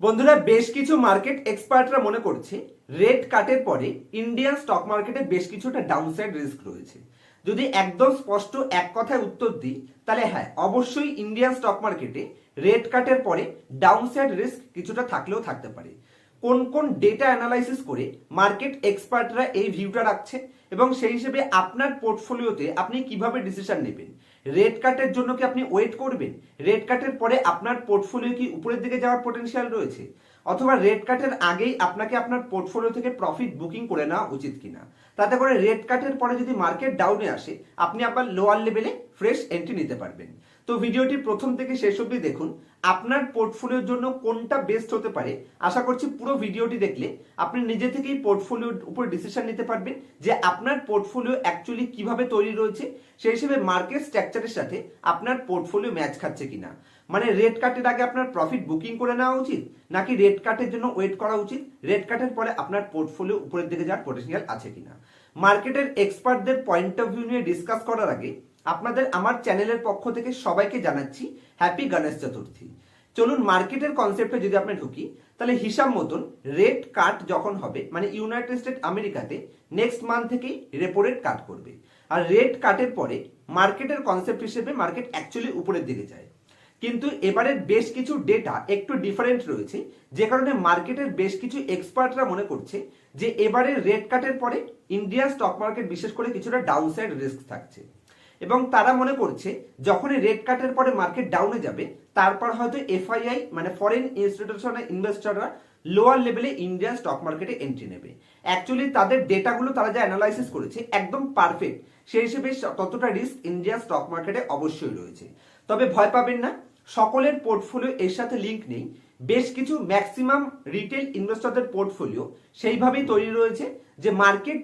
বন্ধুরা, বেশ কিছু মার্কেট এক্সপার্টরা মনে করছে রেড কাটের পরে ইন্ডিয়ান স্টক মার্কেটে বেশ কিছুটা ডাউনসাইড রিস্ক রয়েছে। যদি একদম স্পষ্ট এক কথায় উত্তর দিই, তাহলে হ্যাঁ অবশ্যই ইন্ডিয়ান স্টক মার্কেটে রেড কাটের পরে ডাউনসাইড রিস্ক কিছুটা থাকলেও থাকতে পারে। কোন কোন ডেটা অ্যানালাইসিস করে মার্কেট এক্সপার্টরা এই ভিউটা রাখছে এবং সেই হিসেবে আপনার পোর্টফোলিওতে আপনি কীভাবে ডিসিশন নেবেন? রেড কাটের জন্য কি আপনি ওয়েট করবেন? রেড কাটের পরে আপনার পোর্টফোলিও কি উপরের দিকে যাওয়ার পোটেনশিয়াল রয়েছে? অথবা রেড কাটের আগেই আপনাকে আপনার পোর্টফোলিও থেকে প্রফিট বুকিং করে নেওয়া উচিত কিনা? তাতে করে রেড কাটের পরে যদি মার্কেট ডাউনে আসে, আপনি আবার লোয়ার লেভেলে ফ্রেশ এন্ট্রি নিতে পারবেন। তো ভিডিওটি প্রথম থেকে শেষ অবধি দেখুন। আপনার পোর্টফোলিওর জন্য কোনটা বেস্ট হতে পারে, আশা করছি পুরো ভিডিওটি দেখলে আপনি নিজে থেকেই পোর্টফোলিওর উপর ডিসিশন নিতে পারবেন যে আপনার পোর্টফোলিও অ্যাকচুয়ালি কীভাবে তৈরি রয়েছে, সেই হিসেবে মার্কেট স্ট্রাকচারের সাথে আপনার পোর্টফোলিও ম্যাচ খাচ্ছে কিনা। মানে রেড কাটের আগে আপনার প্রফিট বুকিং করে নেওয়া উচিত, নাকি রেড কাটের জন্য ওয়েট করা উচিত? রেড কাটের পরে আপনার পোর্টফোলিও উপরের দিকে যাওয়ার পোটেনশিয়াল আছে কিনা। মার্কেটের এক্সপার্টদের পয়েন্ট অফ ভিউ নিয়ে ডিসকাস করার আগে আপনাদের আমার চ্যানেলের পক্ষ থেকে সবাইকে জানাচ্ছি হ্যাপি গণেশ চতুর্থী। চলুন মার্কেটের কনসেপ্টে যদি আপনি ঢুকি, তাহলে হিসাব মতন রেট কাট যখন হবে মানে ইউনাইটেড স্টেট আমেরিকাতে নেক্সট মান্থ থেকেই রেপো রেট কাট করবে। আর রেট কাটের পরে মার্কেটের কনসেপ্ট হিসেবে মার্কেট অ্যাকচুয়ালি উপরের দিকে যায়। কিন্তু এবারের বেশ কিছু ডেটা একটু ডিফারেন্ট রয়েছে, যে কারণে মার্কেটের বেশ কিছু এক্সপার্টরা মনে করছে যে এবারের রেট কাটের পরে ইন্ডিয়া স্টক মার্কেট বিশেষ করে কিছুটা ডাউনসাইড রিস্ক থাকছে। এবং তারা মনে করছে, যখনই রেড কাটের পরে মার্কেট ডাউনে যাবে, তারপর হয়তো এফআইআই মানে ফরেন ইনস্টিটিউশনাল ইনভেস্টররা লোয়ার লেভেলে ইন্ডিয়ান স্টক মার্কেটে এন্ট্রি নেবে। অ্যাকচুয়ালি তাদের ডেটাগুলো তারা যা অ্যানালাইসিস করেছে, একদম পারফেক্ট সেই হিসেবে ততটা রিস্ক ইন্ডিয়া স্টক মার্কেটে অবশ্যই রয়েছে। তবে ভয় পাবেন না, সকলের পোর্টফোলিও এর সাথে লিঙ্ক নেই। বেশ কিছু ম্যাক্সিমাম রিটেল ইনভেস্টরদের পোর্টফোলিও সেইভাবেই তৈরি রয়েছে, যে মার্কেট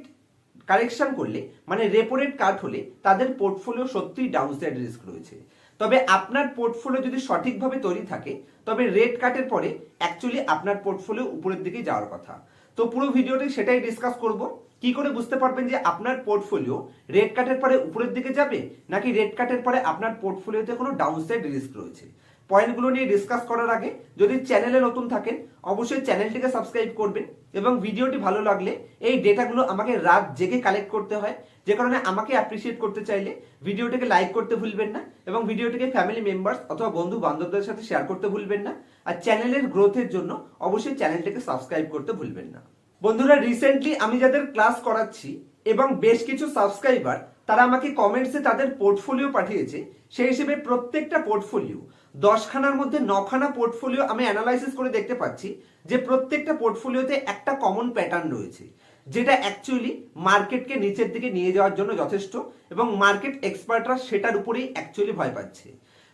কারেকশন করলে মানে রেপো রেট কাট হলে তাদের পোর্টফোলিও সত্যিই ডাউনসাইড রিস্ক রয়েছে। তবে আপনার পোর্টফোলিও যদি সঠিকভাবে তৈরি থাকে, তবে রেট কাটের পরে অ্যাকচুয়ালি আপনার পোর্টফোলিও উপরের দিকে যাওয়ার কথা। তো পুরো ভিডিওটি সেটাই ডিসকাস করব। কি করে বুঝতে পারবেন যে আপনার পোর্টফোলিও রেড কাটের পরে উপরের দিকে যাবে, নাকি রেড কাটের পরে আপনার পোর্টফোলিওতে কোনো ডাউনসাইড রিস্ক রয়েছে? পয়েন্টগুলো নিয়ে ডিসকাস করার আগে যদি চ্যানেলে নতুন থাকেন, অবশ্যই চ্যানেলটিকে সাবস্ক্রাইব করবেন এবং ভিডিওটি ভালো লাগলে এই ডেটাগুলো আমাকে রাত জেগে কালেক্ট করতে হয়। যে কারণে আমাকে অ্যাপ্রিসিয়েট করতে চাইলে ভিডিওটিকে লাইক করতে ভুলবেন না এবং ভিডিওটিকে ফ্যামিলি মেম্বার্স অথবা বন্ধু বান্ধবদের সাথে শেয়ার করতে ভুলবেন না। আর চ্যানেলের গ্রোথের জন্য অবশ্যই চ্যানেলটিকে সাবস্ক্রাইব করতে ভুলবেন না। বন্ধুরা রিসেন্টলি আমি যাদের ক্লাস করাচ্ছি এবং বেশ কিছু সাবস্ক্রাইবার তারা আমাকে কমেন্টসে তাদের পোর্টফোলিও পাঠিয়েছে। সেই হিসেবে প্রত্যেকটা পোর্টফোলিও দশখানার মধ্যে নখানা পোর্টফোলিও আমি অ্যানালাইসিস করে দেখতে পাচ্ছি যে প্রত্যেকটা পোর্টফোলিওতে একটা কমন প্যাটার্ন রয়েছে, যেটা অ্যাকচুয়ালি মার্কেটকে নিচের দিকে নিয়ে যাওয়ার জন্য যথেষ্ট এবং মার্কেট এক্সপার্টরা সেটার উপরেই অ্যাকচুয়ালি ভয় পাচ্ছে।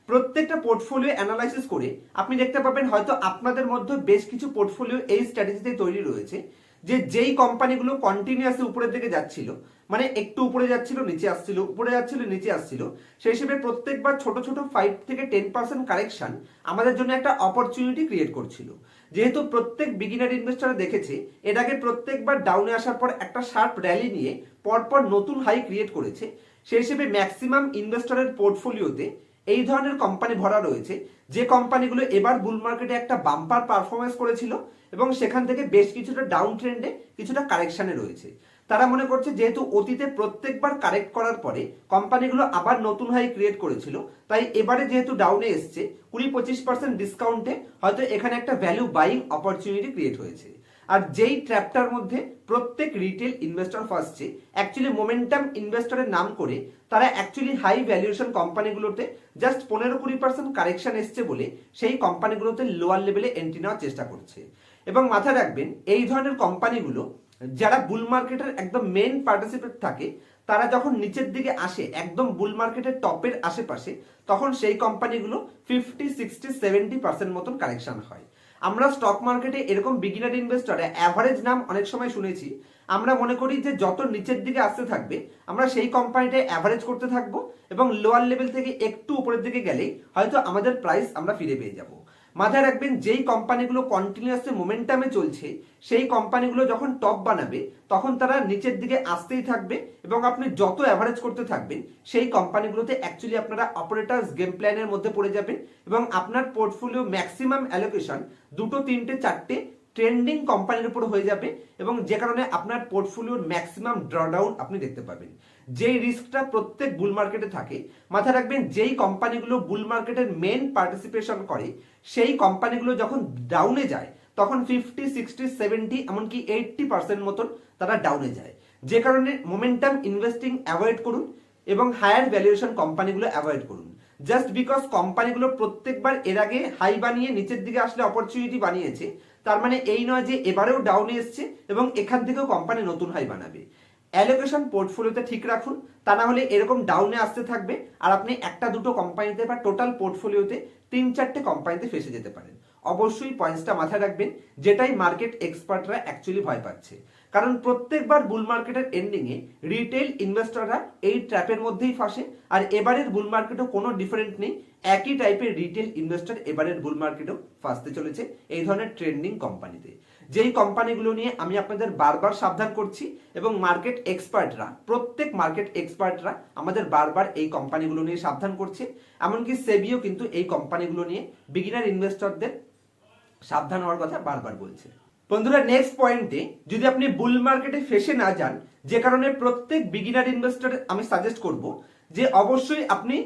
প্রত্যেকটা পোর্টফোলিও অ্যানালাইসিস করে আপনি দেখতে পাবেন হয়তো আপনাদের মধ্যে বেশ কিছু পোর্টফোলিও এই স্ট্র্যাটেজিতে তৈরি রয়েছে যে যেই কোম্পানিগুলো কন্টিনিউয়াসলি উপরের দিকে যাচ্ছিল মানে একটু উপরে যাচ্ছিল, নিচে আসছিল, উপরে যাচ্ছিল, নিচে আসছিল, সেই হিসেবে প্রত্যেকবার ছোট ছোট ফাইভ থেকে টেন পার্সেন্ট কারেকশন আমাদের জন্য একটা অপরচুনিটি ক্রিয়েট করছিল। যেহেতু প্রত্যেক বিগিনার ইনভেস্টর দেখেছে, এর আগে প্রত্যেকবার ডাউনে আসার পর একটা শার্প র্যালি নিয়ে পরপর নতুন হাই ক্রিয়েট করেছে, সেই হিসেবে ম্যাক্সিমাম ইনভেস্টরের পোর্টফোলিওতে এই ধরনের কোম্পানি ভরা রয়েছে যে কোম্পানিগুলো এবার বুল মার্কেটে একটা বাম্পার পারফরমেন্স করেছিল এবং সেখান থেকে বেশ কিছুটা ডাউন ট্রেন্ডে কিছুটা কারেকশানে রয়েছে। তারা মনে করছে যেহেতু অতীতে প্রত্যেকবার কারেক্ট করার পরে কোম্পানিগুলো আবার নতুন হাই ক্রিয়েট করেছিল, তাই এবারে যেহেতু ডাউনে এসছে, কুড়ি পঁচিশ পার্সেন্ট ডিসকাউন্টে হয়তো এখানে একটা ভ্যালু বাইং অপরচুনিটি ক্রিয়েট হয়েছে। আর যেই ট্র্যাপটার মধ্যে প্রত্যেক রিটেল ইনভেস্টর ফার্স্টে অ্যাকচুয়ালি মোমেন্টাম ইনভেস্টরের নাম করে তারা অ্যাকচুয়ালি হাই ভ্যালুয়েশন কোম্পানিগুলোতে জাস্ট পনেরো কুড়ি পার্সেন্ট কারেকশন এসছে বলে সেই কোম্পানিগুলোতে লোয়ার লেভেলে এন্ট্রি নেওয়ার চেষ্টা করছে। এবং মাথায় রাখবেন, এই ধরনের কোম্পানিগুলো যারা বুল মার্কেটের একদম মেন পার্টিসিপেট থাকে, তারা যখন নিচের দিকে আসে, একদম বুল মার্কেটের টপের আশেপাশে, তখন সেই কোম্পানিগুলো ফিফটি সিক্সটি সেভেন্টি পার্সেন্ট মতন কারেকশন হয়। আমরা স্টক মার্কেটে এরকম বিগিনার ইনভেস্টরে অ্যাভারেজ নাম অনেক সময় শুনেছি। আমরা মনে করি যে যত নিচের দিকে আসতে থাকবে, আমরা সেই কোম্পানিটায় অ্যাভারেজ করতে থাকব এবং লোয়ার লেভেল থেকে একটু উপরের দিকে গেলেই হয়তো আমাদের প্রাইস আমরা ফিরে পেয়ে যাব। মাথায় রাখবেন, যেই কোম্পানিগুলো কন্টিনিউয়াসলি মোমেন্টামে চলছে, সেই কোম্পানিগুলো যখন টপ বানাবে, তখন তারা নিচের দিকে আসতেই থাকবে এবং আপনি যত অ্যাভারেজ করতে থাকবেন, সেই কোম্পানিগুলোতে অ্যাকচুয়ালি আপনারা অপারেটার্স গেম প্ল্যানের মধ্যে পড়ে যাবেন এবং আপনার পোর্টফোলিও ম্যাক্সিমাম অ্যালোকেশন দুটো, তিনটে, চারটে ট্রেন্ডিং কোম্পানির উপর হয়ে যাবে এবং যে কারণে আপনার পোর্টফোলিওর ম্যাক্সিমাম ড্রডাউন আপনি দেখতে পাবেন। যেই রিস্কটা প্রত্যেক বুল মার্কেটে থাকে, মাথায় রাখবেন যেই কোম্পানিগুলো বুল মার্কেটের মেন পার্টিসিপেশন করে, সেই কোম্পানিগুলো যখন ডাউনে যায়, তখন ফিফটি সিক্সটি সেভেন্টি এমনকি এইটটি পার্সেন্ট মতন তারা ডাউনে যায়। যে কারণে মোমেন্টাম ইনভেস্টিং অ্যাভয়েড করুন এবং হায়ার ভ্যালুয়েশন কোম্পানিগুলো অ্যাভয়েড করুন। জাস্ট বিকজ কোম্পানিগুলো প্রত্যেকবার এর আগে হাই বানিয়ে নিচের দিকে আসলে অপরচুনিটি বানিয়েছে, তার মানে এই নয় যে এবারেও ডাউনে এসছে এবং এখান থেকেও কোম্পানি নতুন হাই বানাবে। অ্যালোকেশন পোর্টফোলিওতে ঠিক রাখুন, তা না হলে এরকম ডাউনে আসতে থাকবে, আর আপনি একটা দুটো কোম্পানিতে বা টোটাল পোর্টফোলিওতে তিন চারটে কোম্পানিতে ফেসে যেতে পারেন। অবশ্যই পয়েন্টসটা মাথায় রাখবেন, যেটাই মার্কেট এক্সপার্টরা অ্যাকচুয়ালি ভয় পাচ্ছে। কারণ প্রত্যেকবার বুল মার্কেটের এন্ডিংয়ে রিটেল ইনভেস্টররা এই ট্র্যাপের মধ্যেই ফাঁসে, আর এবারের বুল মার্কেটও কোনো ডিফারেন্ট নেই, একই টাইপের রিটেল ইনভেস্টর এবারের বুল মার্কেটও ফাঁসতে চলেছে, এই ধরনের ট্রেন্ডিং কোম্পানিতে যেই কোম্পানিগুলো নিয়ে আমি আপনাদের বারবার সাবধান করছি এবং মার্কেট এক্সপার্টরা প্রত্যেক মার্কেট এক্সপার্টরা আমাদের বারবার এই কোম্পানিগুলো নিয়ে সাবধান করছে। এমনকি সেবিও কিন্তু এই কোম্পানিগুলো নিয়ে বিগিনার ইনভেস্টরদের সাবধান হওয়ার কথা বারবার বলছে। বন্ধুরা নেক্সট পয়েন্টে যদি আপনি বুল মার্কেটে ফেসে না যান, যে কারণে প্রত্যেক বিগিনার ইনভেস্টর আমি সাজেস্ট করব যে অবশ্যই আপনি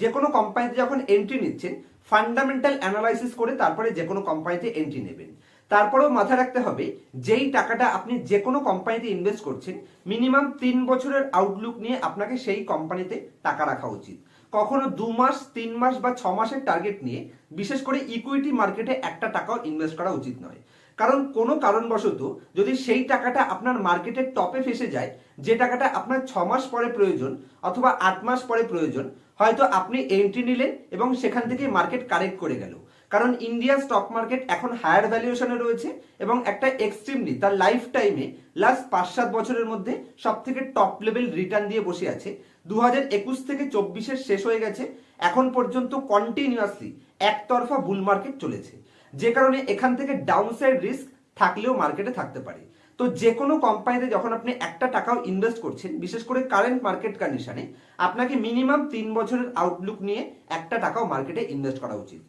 যে কোনো কোম্পানিতে যখন এন্ট্রি নিচ্ছেন ফান্ডামেন্টাল অ্যানালাইসিস করে তারপরে যে কোনো কোম্পানিতে এন্ট্রি নেবেন। তারপরেও মাথায় রাখতে হবে, যেই টাকাটা আপনি যে কোনো কোম্পানিতে ইনভেস্ট করছেন মিনিমাম তিন বছরের আউটলুক নিয়ে আপনাকে সেই কোম্পানিতে টাকা রাখা উচিত। কখনো দু মাস, তিন মাস বা ছ মাসের টার্গেট নিয়ে বিশেষ করে ইকুইটি মার্কেটে একটা টাকাও ইনভেস্ট করা উচিত নয়। কারণ কোনো কারণবশত যদি সেই টাকাটা আপনার মার্কেটের টপে ফেসে যায়, যে টাকাটা আপনার ছ মাস পরে প্রয়োজন অথবা আট মাস পরে প্রয়োজন, হয়তো আপনি এন্ট্রি নিলেন এবং সেখান থেকে মার্কেট কারেক্ট করে গেল। কারণ ইন্ডিয়ান স্টক মার্কেট এখন হায়ার ভ্যালুয়েশনে রয়েছে এবং একটা এক্সট্রিমলি তার লাইফ টাইমে লাস্ট পাঁচ সাত বছরের মধ্যে সব থেকে টপ লেভেল রিটার্ন দিয়ে বসে আছে। দু হাজার একুশ থেকে চব্বিশের শেষ হয়ে গেছে। এখন পর্যন্ত কন্টিনিউয়াসলি একতরফা বুল মার্কেট চলেছে। যে কারণে এখান থেকে ডাউনসাইড রিস্ক থাকলেও মার্কেটে থাকতে পারে। তো যে কোনো কোম্পানিতে যখন আপনি একটা টাকাও ইনভেস্ট করছেন, বিশেষ করে কারেন্ট মার্কেট কন্ডিশনে আপনাকে মিনিমাম তিন বছরের আউটলুক নিয়ে একটা টাকাও মার্কেটে ইনভেস্ট করা উচিত।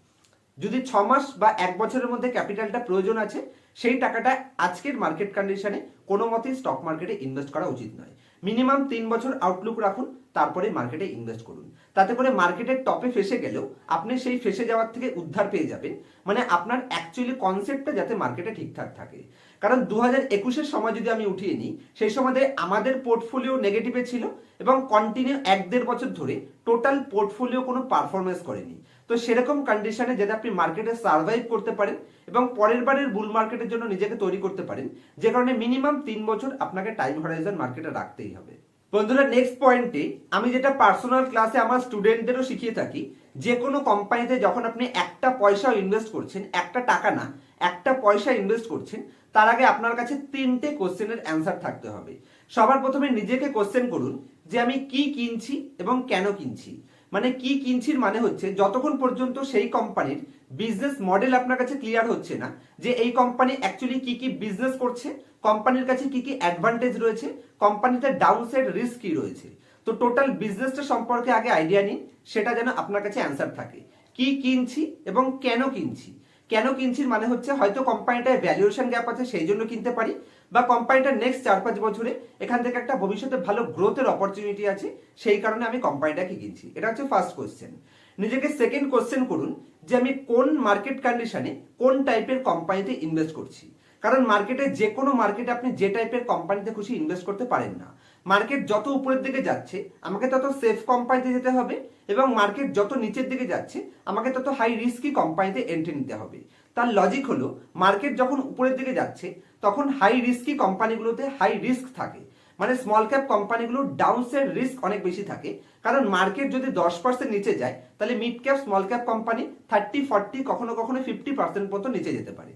যদি ছ মাস বা এক বছরের মধ্যে ক্যাপিটালটা প্রয়োজন আছে, সেই টাকাটা আজকের মার্কেট কন্ডিশনে কোনো মতেই স্টক মার্কেটে ইনভেস্ট করা উচিত নয়। মিনিমাম তিন বছর আউটলুক রাখুন, তারপরে মার্কেটে ইনভেস্ট করুন। তাতে করে মার্কেটের টপে ফেসে গেলেও আপনি সেই ফেসে যাওয়ার থেকে উদ্ধার পেয়ে যাবেন। মানে আপনার অ্যাকচুয়ালি কনসেপ্টটা যাতে মার্কেটে ঠিকঠাক থাকে। কারণ দু হাজার একুশের সময় যদি আমি উঠিয়ে নিই, সেই সময় আমাদের পোর্টফোলিও নেগেটিভে ছিল এবং কন্টিনিউ এক দেড় বছর ধরে টোটাল পোর্টফোলিও কোনো পারফরমেন্স করেনি। তো সেরকম কন্ডিশনে যাতে আপনি মার্কেটে সার্ভাইভ করতে পারেন এবং পরের বারের বুল মার্কেটের জন্য নিজেকে তৈরি করতে পারেন, যে কারণে মিনিমাম তিন বছর আপনাকে টাইম হরাইজন মার্কেটে রাখতেই হবে। বন্ধুরা নেক্সট পয়েন্টে আমি যেটা পার্সোনাল ক্লাসে আমার স্টুডেন্টদেরও শিখিয়ে থাকি, যে কোনো কোম্পানিতে যখন আপনি একটা পয়সা ইনভেস্ট করছেন, একটা টাকা না, একটা পয়সা ইনভেস্ট করছেন, তার আগে আপনার কাছে তিনটে কোশ্চেনের অ্যান্সার থাকতে হবে। সবার প্রথমে নিজেকে কোশ্চেন করুন, যে আমি কি কিনছি এবং কেন কিনছি। মানে কি কিনছির মানে হচ্ছে, যতক্ষণ পর্যন্ত সেই কোম্পানির বিজনেস মডেল আপনার কাছে ক্লিয়ার হচ্ছে না, যে এই কোম্পানি অ্যাকচুয়ালি কি কি বিজনেস করছে কোম্পানির কাছে কি কি অ্যাডভান্টেজ রয়েছে কোম্পানিতে ডাউনসাইড রিস্ক কি রয়েছে। তো টোটাল বিজনেসটা সম্পর্কে আগে আইডিয়া নিন, সেটা যেন আপনার কাছে অ্যান্সার থাকে। কি কিনছি এবং কেন কিনছি? কেন কিনছির মানে হচ্ছে হয়তো কোম্পানিটায় ভ্যালুয়েশন গ্যাপ আছে, সেই জন্য কিনতে পারি। বা কোম্পানিটার নেক্সট চার পাঁচ বছরে এখান থেকে একটা ভবিষ্যতে ভালো গ্রোথের অপরচুনিটি আছে, সেই কারণে আমি কোম্পানিটাকে কিনছি। এটা হচ্ছে ফার্স্ট কোয়েশ্চেন নিজেকে সেকেন্ড কোয়েশ্চেন করুন যে আমি কোন মার্কেট কন্ডিশনে কোন টাইপের কোম্পানিতে ইনভেস্ট করছি? কারণ মার্কেটে যে কোনো মার্কেটে আপনি যে টাইপের কোম্পানিতে খুশি ইনভেস্ট করতে পারেন না। মার্কেট যত উপরের দিকে যাচ্ছে, আমাকে তত সেফ কোম্পানিতে যেতে হবে এবং মার্কেট যত নিচের দিকে যাচ্ছে, আমাকে তত হাই রিস্কি কোম্পানিতে এন্ট্রি নিতে হবে। তার লজিক হলো, মার্কেট যখন উপরের দিকে যাচ্ছে, তখন হাই রিস্কি কোম্পানিগুলোতে হাই রিস্ক থাকে। মানে স্মল ক্যাপ কোম্পানিগুলোর ডাউনসাইড রিস্ক অনেক বেশি থাকে। কারণ মার্কেট যদি দশ পার্সেন্ট নিচে যায়, তাহলে mid cap small cap company thirty forty কখনো কখনো ফিফটি পার্সেন্ট পর্যন্ত নিচে যেতে পারে।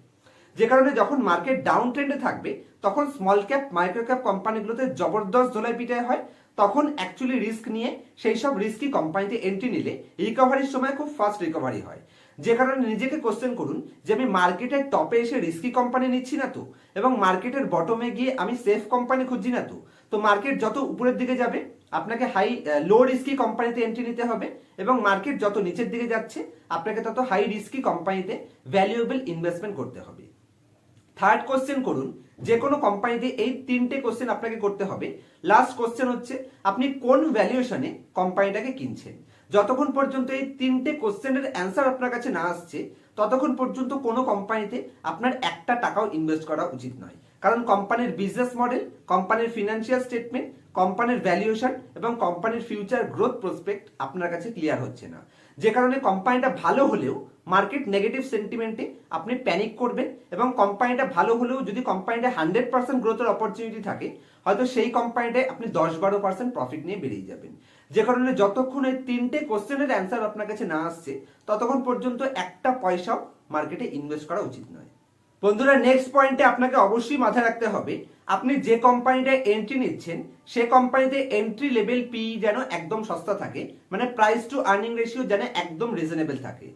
যে কারণে যখন মার্কেট ডাউন ট্রেন্ডে থাকবে, তখন স্মল ক্যাপ মাইক্রো ক্যাপ কোম্পানিগুলোতে জবরদস্ত ধোলাই পিটাই হয়। তখন অ্যাকচুয়ালি রিস্ক নিয়ে সেই সব রিস্কি কোম্পানিতে এন্ট্রি নিলে রিকভারির সময় খুব ফাস্ট রিকভারি হয়। যে কারণে নিজেকে কোশ্চেন করুন যে আমি মার্কেটের টপে এসে রিস্কি কোম্পানি নিচ্ছি না তো? এবং মার্কেটের বটমে গিয়ে আমি সেফ কোম্পানি খুঁজছি না তো? তো মার্কেট যত উপরের দিকে যাবে, আপনাকে হাই লো রিস্কি কোম্পানিতে এন্ট্রি নিতে হবে এবং মার্কেট যত নিচের দিকে যাচ্ছে, আপনাকে তত হাই রিস্কি কোম্পানিতে ভ্যালুয়েবল ইনভেস্টমেন্ট করতে হবে। থার্ড কোশ্চেন করুন, যে কোনো কোম্পানিতে এই তিনটে কোশ্চেন আপনাকে করতে হবে। লাস্ট কোশ্চেন হচ্ছে, আপনি কোন ভ্যালুয়েশনে কোম্পানিটাকে কিনছেন? যতক্ষণ পর্যন্ত এই তিনটে কোশ্চেনের অ্যান্সার আপনার কাছে না আসছে, ততক্ষণ পর্যন্ত কোনো কোম্পানিতে আপনার একটা টাকাও ইনভেস্ট করা উচিত নয়। কারণ কোম্পানির বিজনেস মডেল কোম্পানির ফিনান্সিয়াল স্টেটমেন্ট কোম্পানির ভ্যালুয়েশন এবং কোম্পানির ফিউচার গ্রোথ প্রসপেক্ট আপনার কাছে ক্লিয়ার হচ্ছে না। যে কারণে কোম্পানিটা ভালো হলেও মার্কেট নেগেটিভ সেন্টিমেন্টে আপনি প্যানিক করবেন এবং কোম্পানিটা ভালো হলেও যদি কোম্পানিটা হান্ড্রেড পার্সেন্ট গ্রোথের অপরচুনিটি থাকে, হয়তো সেই কোম্পানিটায় আপনি দশ বারো পার্সেন্ট প্রফিট নিয়ে বেরিয়ে যাবেন। যে কারণে যতক্ষণ এই তিনটে কোশ্চেনের অ্যান্সার আপনার কাছে না আসছে, ততক্ষণ পর্যন্ত একটা পয়সাও মার্কেটে ইনভেস্ট করা উচিত নয়। বন্ধুরা নেক্সট পয়েন্টে আপনাকে অবশ্যই মাথায় রাখতে হবে আপনি যে কোম্পানিটায় এন্ট্রি নিচ্ছেন, সে কোম্পানিতে এন্ট্রি লেভেল পি যেন একদম সস্তা থাকে মানে প্রাইস টু আর্নিং রেশিও যেন একদম রিজনেবল থাকে।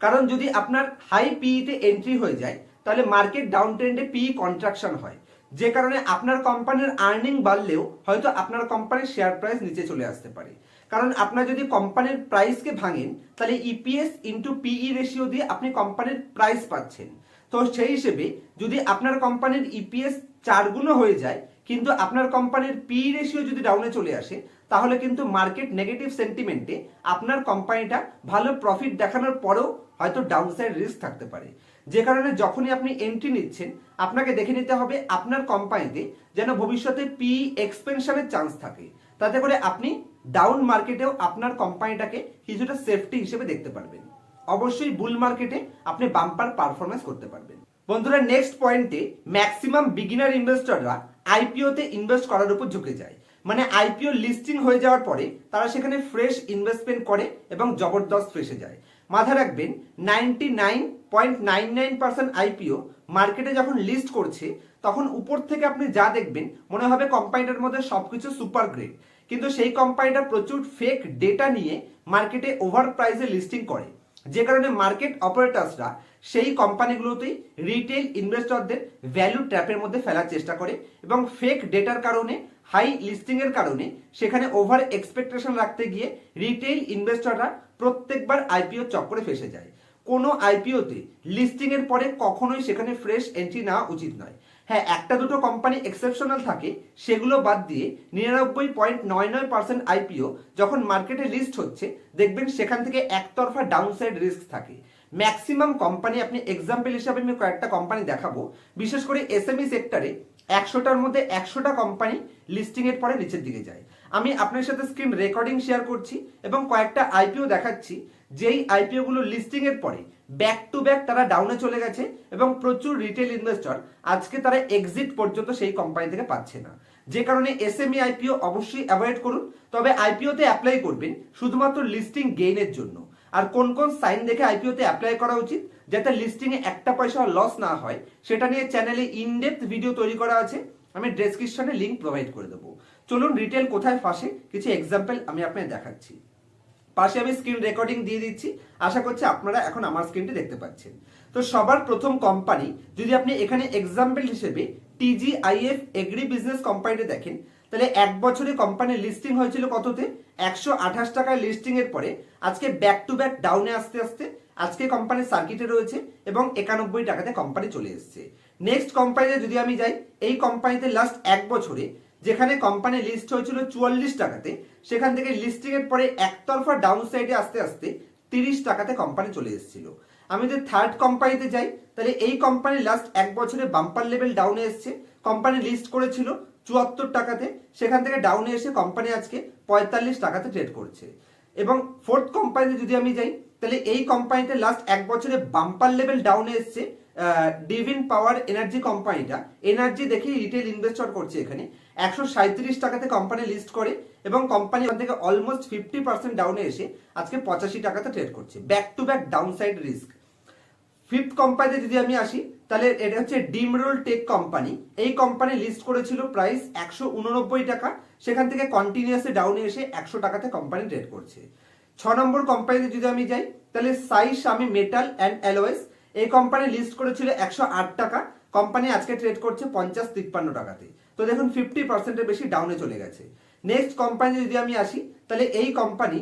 কারণ যদি আপনার হাই পিইতে এন্ট্রি হয়ে যায়, তাহলে মার্কেট ডাউন ট্রেন্ডে পি কন্ট্রাকশন হয়। যে কারণে আপনার কোম্পানির আর্নিং বাড়লেও হয়তো আপনার কোম্পানির শেয়ার প্রাইস নিচে চলে আসতে পারে। কারণ আপনার যদি কোম্পানির প্রাইসকে ভাঙেন, তাহলে ইপিএস ইন্টু পিই রেশিও দিয়ে আপনি কোম্পানির প্রাইস পাচ্ছেন। তো সেই হিসেবে যদি আপনার কোম্পানির ইপিএস চার গুণও হয়ে যায়, কিন্তু আপনার কোম্পানির পি রেশিও যদি ডাউনে চলে আসে, তাহলে কিন্তু মার্কেট নেগেটিভ সেন্টিমেন্টে আপনার কোম্পানিটা ভালো প্রফিট দেখানোর পরেও হয়তো ডাউনসাইড রিস্ক থাকতে পারে। যে কারণে যখনই আপনি এন্ট্রি নিচ্ছেন, আপনাকে দেখে নিতে হবে আপনার কোম্পানিতে যেন ভবিষ্যতে পি এক্সপেনশনের চান্স থাকে। তাতে করে আপনি ডাউন মার্কেটেও আপনার কোম্পানিটাকে কিছুটা সেফটি হিসেবে দেখতে পারবেন। অবশ্যই বুল মার্কেটে আপনি বাম্পার পারফরমেন্স করতে পারবেন। বন্ধুরা নেক্সট পয়েন্টে ম্যাক্সিমাম বিগিনার ইনভেস্টররা আইপিওতে ইনভেস্ট করার উপর ঝুঁকে যায়। মানে আইপিও লিস্টিং হয়ে যাওয়ার পরে তারা সেখানে ফ্রেশ ইনভেস্টমেন্ট করে এবং জবরদস্ত ফেসে যায়। মাথায় রাখবেন ninety nine point nine nine percent IPO মার্কেটে যখন লিস্ট করছে, তখন উপর থেকে আপনি যা দেখবেন, মনে হবে কোম্পানিটার মধ্যে সবকিছু সুপার গ্রেড কিন্তু সেই কোম্পানিটা প্রচুর ফেক ডেটা নিয়ে মার্কেটে ওভার প্রাইসে লিস্টিং করে। যে কারণে মার্কেট অপারেটার্সরা সেই কোম্পানিগুলোতেই রিটেল ইনভেস্টরদের ভ্যালু ট্র্যাপের মধ্যে ফেলার চেষ্টা করে এবং ফেক ডেটার কারণে হাই লিস্টিং এর কারণে সেখানে ওভার এক্সপেকটেশন রাখতে গিয়ে রিটেল ইনভেস্টররা প্রত্যেকবার আইপিও চক্করে ফেসে যায়। কোনো আইপিওতে লিস্টিং এর পরে কখনোই সেখানে ফ্রেশ এন্ট্রি নেওয়া উচিত নয়। হ্যাঁ একটা দুটো কোম্পানি এক্সেপশনাল থাকে, সেগুলো বাদ দিয়ে নিরানব্বই পয়েন্ট নয় নয় পার্সেন্ট আইপিও যখন মার্কেটে লিস্ট হচ্ছে, দেখবেন সেখান থেকে একতরফা ডাউনসাইড রিস্ক থাকে। ম্যাক্সিমাম কোম্পানি আপনি এক্সাম্পল হিসাবে আমি কয়েকটা কোম্পানি দেখাবো। বিশেষ করে এসএমই সেক্টরে একশোটার মধ্যে একশোটা কোম্পানি লিস্টিং এর পরে নিচের দিকে যায়। আমি আপনার সাথে স্ক্রিন রেকর্ডিং শেয়ার করছি এবং কয়েকটা আইপিও দেখাচ্ছি, যেই আইপিও গুলো লিস্টিং এর পরে ব্যাক টু ব্যাক তারা ডাউনে চলে গেছে এবং প্রচুর রিটেল ইনভেস্টর আজকে তারা এক্সিট পর্যন্ত সেই কোম্পানি থেকে পাচ্ছে না। যে কারণে এস এসএমই আইপিও অবশ্যই অ্যাভয়েড করুন, তবে আইপিওতে অ্যাপ্লাই করবেন শুধুমাত্র লিস্টিং গেইনের জন্য। আর কোন কোন সাইন দেখে আইপিওতে অ্যাপ্লাই করা উচিত, যাতে লিস্টিং এ একটা পয়সা লস না হয়, সেটা নিয়ে চ্যানেলে ইনডেপথ ভিডিও তৈরি করা আছে, আমি ডেসক্রিপশনে লিংক প্রোভাইড করে দেবো। চলুন রিটেল কোথায় ফাঁসে, কিছু এক্সাম্পল আমি আপনাকে দেখাচ্ছি। পাশে আমি স্ক্রিন রেকর্ডিং দিয়ে দিচ্ছি। আশা করছি আপনারা এখন আমার স্ক্রিনটি দেখতে পাচ্ছেন। তো সবার প্রথম কোম্পানি যদি আপনি এখানে এক্সাম্পল হিসেবে টিজিআইএফ এগ্রি বিজনেস কোম্পানিতে দেখেন, তাহলে এক বছরে কোম্পানির লিস্টিং হয়েছিল কততে? একশো আঠাশ টাকায় লিস্টিং এর পরে আজকে ব্যাক টু ব্যাক ডাউনে আসতে আসতে আজকে কোম্পানি সার্কিটে রয়েছে এবং একানব্বই টাকাতে কোম্পানি চলে এসেছে। নেক্সট কোম্পানিতে যদি আমি যাই, এই কোম্পানিতে লাস্ট এক বছরে যেখানে কোম্পানি লিস্ট হয়েছিল চুয়াল্লিশ টাকাতে, সেখান থেকে লিস্টিং এর পরে একতরফা ডাউন সাইডে আস্তে আস্তে তিরিশ টাকাতে কোম্পানি চলে এসেছিল। আমি যদি থার্ড কোম্পানিতে যাই, তাহলে এই কোম্পানি লাস্ট এক বছরে বাম্পার লেভেল ডাউনে এসছে। কোম্পানি লিস্ট করেছিল চুয়াত্তর টাকাতে, সেখান থেকে ডাউনে এসে কোম্পানি আজকে পঁয়তাল্লিশ টাকাতে ট্রেড করছে। এবং ফোর্থ কোম্পানিতে যদি আমি যাই, তাহলে এই কোম্পানিতে লাস্ট এক বছরে বাম্পার লেভেল ডাউনে এসছে। ডিভিন পাওয়ার এনার্জি কোম্পানিটা এনার্জি দেখে রিটেল ইনভেস্টর করছে এখানে। একশো সাঁত্রিশ টাকাতে কোম্পানি লিস্ট করে এবং কোম্পানি ওখান থেকে অলমোস্ট ফিফটি পার্সেন্ট ডাউনে এসে আজকে পঁচাশি টাকাতে ট্রেড করছে। Back to back down side risk fifth কোম্পানিতে যদি আমি আসি, তাহলে এটা হচ্ছে ডিমরোল টেক কোম্পানি এই কোম্পানি লিস্ট করেছিল প্রাইস একশো উননব্বই টাকা। সেখান থেকে কন্টিনিউয়াসলি ডাউনে এসে একশো টাকাতে কোম্পানি ট্রেড করছে। ছ নম্বর কোম্পানিতে যদি আমি যাই, তাহলে Sai Swami metal and alloys এই কোম্পানি লিস্ট করেছিল একশো আট টাকা। কোম্পানি আজকে ট্রেড করছে পঞ্চাশ তিপ্পান্ন টাকাতে। তো দেখুন ফিফটি পার্সেন্টের বেশি ডাউনে চলে গেছে। নেক্সট কোম্পানি যদি আমি আসি, তাহলে এই কোম্পানি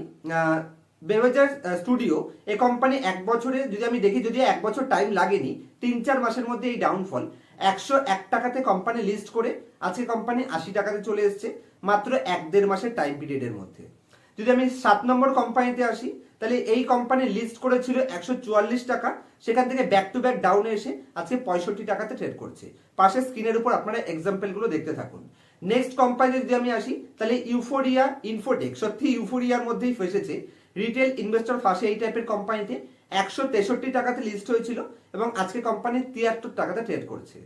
বেভেজার স্টুডিও এই কোম্পানি এক বছরে যদি আমি দেখি, যদি এক বছর টাইম লাগেনি তিন চার মাসের মধ্যে এই ডাউনফল একশো এক টাকাতে কোম্পানি লিস্ট করে আজকে কোম্পানি আশি টাকাতে চলে এসছে, মাত্র এক দেড় মাসের টাইম পিরিয়ডের মধ্যে। যদি আমি সাত নম্বর কোম্পানিতে আসি, তাহলে এই কোম্পানি লিস্ট করেছিল একশো চুয়াল্লিশ টাকা। সেখান থেকে ব্যাক টু ব্যাক ডাউনে এসে আজকে পঁয়ষট্টি টাকাতে ট্রেড করছে। পাশে স্ক্রিনের উপর আপনারা এক্সাম্পলগুলো দেখতে থাকুন। নেক্সট কোম্পানি যদি আমি আসি, তাহলে ইউফোরিয়া ইনফোটেক সত্যি ইউফোরিয়ার মধ্যেই ফেসেছে। রিটেল ইনভেস্টর ফাঁসে এই টাইপের কোম্পানিতে একশো তেষট্টি টাকাতে লিস্ট হয়েছিল এবং আজকে কোম্পানি তিয়াত্তর টাকাতে ট্রেড করছে।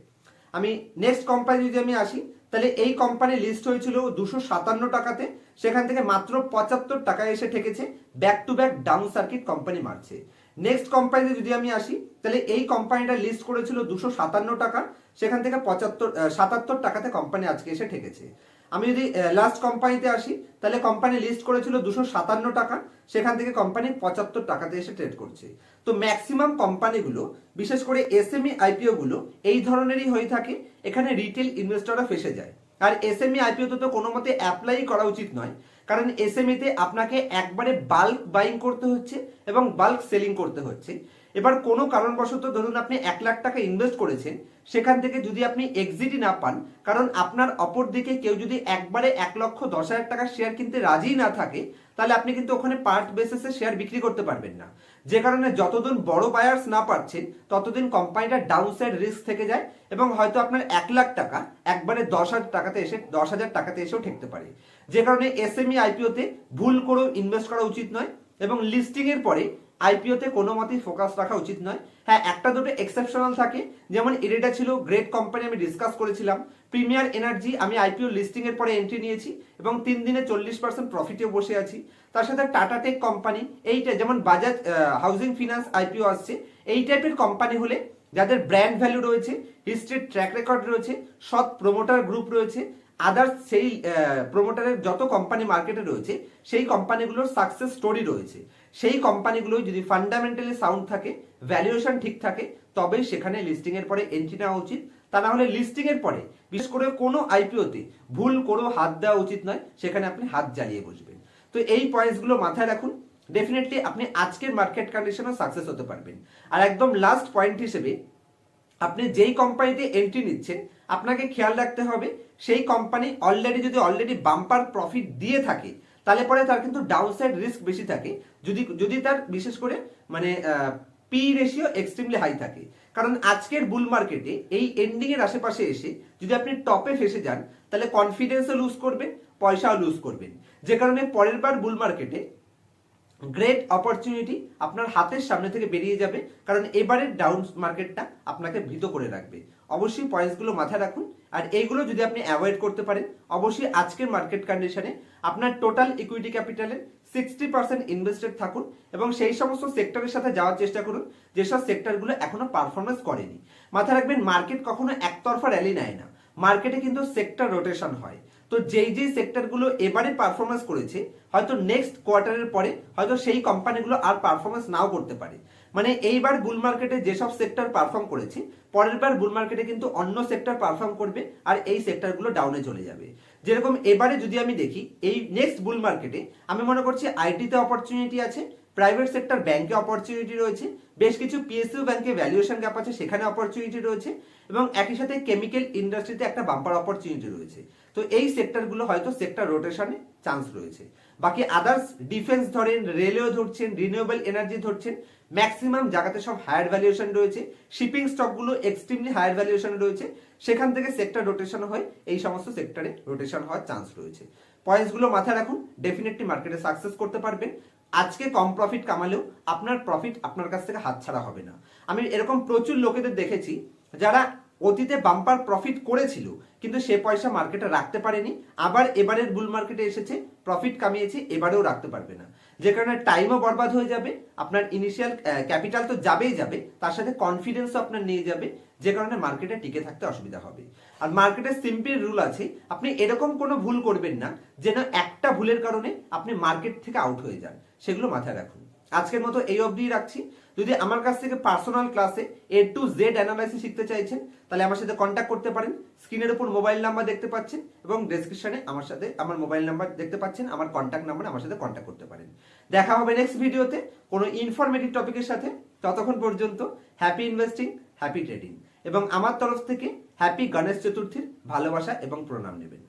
আমি নেক্সট কোম্পানি যদি আমি আসি, তাহলে এই কোম্পানি লিস্ট হয়েছিল দুশো সাতান্ন টাকাতে। সেখান থেকে মাত্র পঁচাত্তর টাকায় এসে ঠেকেছে back to back down circuit company মারছে। নেক্সট কোম্পানিতে যদি আমি আসি, তাহলে এই কোম্পানিটা লিস্ট করেছিল দুশো সাতান্ন টাকা, সেখান থেকে পঁচাত্তর সাতাত্তর টাকাতে কোম্পানি আজকে এসে ঠেকেছে। আমি যদি লাস্ট কোম্পানিতে আসি, তাহলে কোম্পানি লিস্ট করেছিল দুশো সাতান্ন টাকা, সেখান থেকে কোম্পানি পঁচাত্তর টাকাতে এসে ট্রেড করছে। তো ম্যাক্সিমাম কোম্পানিগুলো বিশেষ করে এস এসএমই আইপিও গুলো, এই ধরনেরই হয়ে থাকে, এখানে রিটেল ইনভেস্টররা ফেসে যায়। আর এসএমই আইপিওতে তো কোনো মতে অ্যাপ্লাই করা উচিত নয়। কারণ এসএমইতে আপনাকে একবারে বাল্ক বাইং করতে হচ্ছে এবং বাল্ক সেলিং করতে হচ্ছে। এবার কোনো কারণবশত ধরুন আপনি এক লাখ টাকা ইনভেস্ট করেছেন, সেখান থেকে যদি আপনি এক্সিটই না পান, কারণ আপনার অপর দিকে কেউ যদি একবারে এক লক্ষ দশ হাজার টাকার শেয়ার কিনতে রাজি না থাকে, তাহলে আপনি কিন্তু ওখানে পার্ট বেসিসে শেয়ার বিক্রি করতে পারবেন না। যে কারণে যতদিন বড় বায়ার্স না পাচ্ছেন, ততদিন কোম্পানিটা ডাউন সাইড রিস্ক থেকে যায় এবং হয়তো আপনার এক লাখ টাকা একবারে দশ হাজার টাকাতে এসে, দশ হাজার টাকাতে এসেও ঠেকতে পারে। যে কারণে এসএমই আইপিওতে ভুল করেও ইনভেস্ট করা উচিত নয় এবং লিস্টিং এর পরে আইপিওতে কোনো মতেই ফোকাস রাখা উচিত নয়। হ্যাঁ একটা দুটো এক্সেপশনাল থাকে। যেমন এরিটা ছিল গ্রেট কোম্পানি আমি ডিসকাস করেছিলাম। প্রিমিয়ার এনার্জি আমি আইপিও লিস্টিং এর পরে এন্ট্রি নিয়েছি এবং তিন দিনে চল্লিশ পার্সেন্ট প্রফিটে বসে আছি। তার সাথে টাটা টেক কোম্পানি এইটা যেমন বাজাজ হাউজিং ফিনান্স আইপিও আসছে, এই টাইপের কোম্পানি হলে যাদের ব্র্যান্ড ভ্যালু রয়েছে হিস্ট্রির ট্র্যাক রেকর্ড রয়েছে, সৎ প্রমোটার গ্রুপ রয়েছে আদার্স সেই প্রমোটারের যত কোম্পানি মার্কেটে রয়েছে, সেই কোম্পানিগুলোর সাকসেস স্টোরি রয়েছে। সেই কোম্পানিগুলো যদি ফান্ডামেন্টালি সাউন্ড থাকে ভ্যালুয়েশন ঠিক থাকে, তবেই সেখানে লিস্টিং এর পরে এন্ট্রি নেওয়া উচিত। তা না হলে লিস্টিং এর পরে, বিশেষ করে কোনো আইপিওতে ভুল করেও হাত দেওয়া উচিত নয়, সেখানে আপনি হাত জ্বালিয়ে বসবেন। তো এই পয়েন্টসগুলো মাথায় রাখুন। ডেফিনেটলি আপনি আজকের মার্কেট কন্ডিশনে সাকসেস হতে পারবেন। আর একদম লাস্ট পয়েন্ট হিসেবে, আপনি যেই কোম্পানিতে এন্ট্রি নিচ্ছেন, আপনাকে খেয়াল রাখতে হবে, সেই কোম্পানি অলরেডি যদি অলরেডি বাম্পার প্রফিট দিয়ে থাকে তাহলে পরে তার কিন্তু ডাউনসাইড রিস্ক বেশি থাকে। যদি যদি তার বিশেষ করে মানে পি রেশিও এক্সট্রিমলি হাই থাকে। কারণ আজকের বুল মার্কেটে এই এন্ডিং এর আশেপাশে এসে যদি আপনি টপে ফেসে যান, তাহলে কনফিডেন্সও লুজ করবেন পয়সাও লুজ করবেন যে কারণে পরের বার বুল মার্কেটে গ্রেট অপরচুনিটি আপনার হাতের সামনে থেকে বেরিয়ে যাবে। কারণ এবারের ডাউন মার্কেটটা আপনাকে ভীত করে রাখবে। অবশ্যই পয়েন্টসগুলো মাথায় রাখুন। আর এইগুলো যদি আপনি অ্যাভয়েড করতে পারেন, অবশ্যই আজকের মার্কেট কন্ডিশনে আপনার টোটাল ইকুইটি ক্যাপিটালের সিক্সটি পার্সেন্ট ইনভেস্টেড থাকুন এবং সেই সমস্ত সেক্টরের সাথে যাওয়ার চেষ্টা করুন, যেসব সেক্টরগুলো এখনও পারফরমেন্স করেনি। মাথায় রাখবেন মার্কেট কখনো একতরফা র্যালি নেয় না। মার্কেটে কিন্তু সেক্টর রোটেশন হয়। তো যেই যেই সেক্টরগুলো এবারে পারফরমেন্স করেছে, হয়তো নেক্সট কোয়ার্টারের পরে, হয়তো সেই কোম্পানিগুলো আর পারফরমেন্স নাও করতে পারে। মানে এইবার বুল মার্কেটে যেসব সেক্টর পারফর্ম করেছে পরের বার বুল মার্কেটে কিন্তু অন্য সেক্টর পারফর্ম করবে আর এই সেক্টরগুলো ডাউনে চলে যাবে। যেরকম এবারে যদি আমি দেখি, এই নেক্সট বুল মার্কেটে আমি মনে করছি আইটিতে অপরচুনিটি আছে প্রাইভেট সেক্টর ব্যাংকে অপরচুনিটি রয়েছে, বেশ কিছু পিএসইউ ব্যাংকে ভ্যালুয়েশন গ্যাপ আছে, সেখানে অপরচুনিটি রয়েছে, এবং একই সাথে কেমিক্যাল ইন্ডাস্ট্রিতে একটা বাম্পার অপরচুনিটি রয়েছে। তো এই সেক্টরগুলো হয়তো সেক্টর রোটেশনে চান্স রয়েছে। বাকি আদার্স ডিফেন্স ধরেন রেলওয়ে ধরছেন রিনিউয়েবল এনার্জি ধরছেন ম্যাক্সিমাম জায়গাতে সব হায়ার ভ্যালুয়েশন রয়েছে। শিপিং স্টকগুলো এক্সট্রিমলি হায়ার ভ্যালুয়েশন রয়েছে। সেখান থেকে সেক্টর রোটেশন হয়, এই সমস্ত সেক্টরে রোটেশন হওয়ার চান্স রয়েছে। পয়েন্টসগুলো মাথায় রাখুন ডেফিনেটলি মার্কেটে সাকসেস করতে পারবেন। আজকে কম প্রফিট কামালেও আপনার প্রফিট আপনার কাছ থেকে হাতছাড়া হবে না। আমি এরকম প্রচুর লোকেদের দেখেছি, যারা অতীতে বাম্পার প্রফিট করেছিল, কিন্তু সে পয়সা মার্কেটে রাখতে পারেনি। আবার এবারের বুল মার্কেটে এসেছে প্রফিট কামিয়েছে, এবারেও রাখতে পারবে না। যে কারণে টাইমও বরবাদ হয়ে যাবে, আপনার ইনিশিয়াল ক্যাপিটাল তো যাবেই যাবে, তার সাথে কনফিডেন্সও আপনার নিয়ে যাবে, যে কারণে মার্কেটে টিকে থাকতে অসুবিধা হবে। আর মার্কেটের সিম্পল রুল আছে, আপনি এরকম কোনো ভুল করবেন না, যেন একটা ভুলের কারণে আপনি মার্কেট থেকে আউট হয়ে যান, সেগুলো মাথায় রাখুন। আজকের মতো এই অবধি রাখছি। যদি আমার কাছ থেকে পার্সোনাল ক্লাসে এ টু জেড অ্যানালাইসিস শিখতে চাইছেন, তাহলে আমার সাথে কন্ট্যাক্ট করতে পারেন। স্ক্রিনের উপর মোবাইল নাম্বার দেখতে পাচ্ছেন এবং ডেসক্রিপশনে আমার সাথে, আমার মোবাইল নাম্বার দেখতে পাচ্ছেন, আমার কন্ট্যাক্ট নাম্বার আমার সাথে কন্ট্যাক্ট করতে পারেন। দেখা হবে নেক্সট ভিডিওতে কোনো ইনফরমেটিভ টপিকের সাথে। ততক্ষণ পর্যন্ত হ্যাপি ইনভেস্টিং হ্যাপি ট্রেডিং এবং আমার তরফ থেকে হ্যাপি গণেশ চতুর্থীর ভালোবাসা এবং প্রণাম নেবেন।